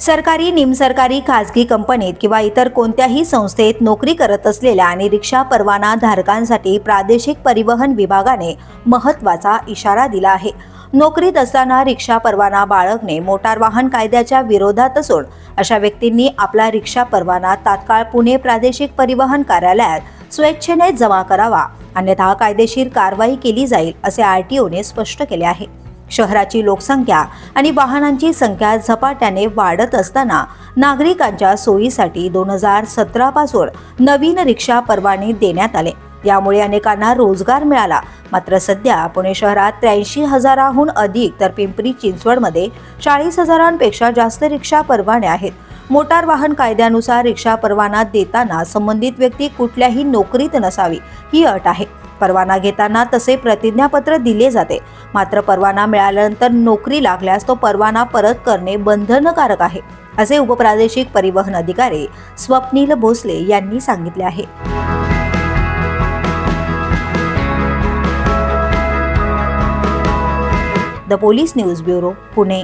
सरकारी निमसरकारी खाजगी कंपनीत किंवा इतर कोणत्याही संस्थेत नोकरी करत असलेल्या आणि रिक्षा परवाना धारकांसाठी प्रादेशिक परिवहन विभागाने महत्त्वाचा इशारा दिला आहे. नोकरीत असताना रिक्षा परवाना बाळगणे मोटार वाहन कायद्याच्या विरोधात असून अशा व्यक्तींनी आपला रिक्षा परवाना तात्काळ पुणे प्रादेशिक परिवहन कार्यालयात स्वेच्छेने जमा करावा अन्यथा कायदेशीर कारवाई केली जाईल असे आर टी ओने स्पष्ट केले आहे. शहराची लोकसंख्या आणि वाहनांची संख्या झपाट्याने वाढत असताना नागरिकांच्या सोयीसाठी दोन हजार सतरा पासून नवीन रिक्षा परवाने देण्यात आले. यामुळे अनेकांना रोजगार मिळाला. मात्र सध्या पुणे शहरात त्र्याऐंशी हजाराहून अधिक तर पिंपरी चिंचवडमध्ये चाळीस हजारांपेक्षा जास्त रिक्षा परवाने आहेत. मोटार वाहन कायद्यानुसार रिक्षा परवाना देताना संबंधित व्यक्ती कुठल्याही नोकरीत नसावी ही अट आहे. परवाना घेताना तसे प्रतिज्ञापत्र दिले जाते. मात्र परवाना मिळाल्यानंतर नोकरी लागल्यास तो परवाना परत करणे बंधनकारक आहे असे उपप्रादेशिक परिवहन अधिकारी स्वप्नील भोसले यांनी सांगितले आहे. The police news bureau Pune.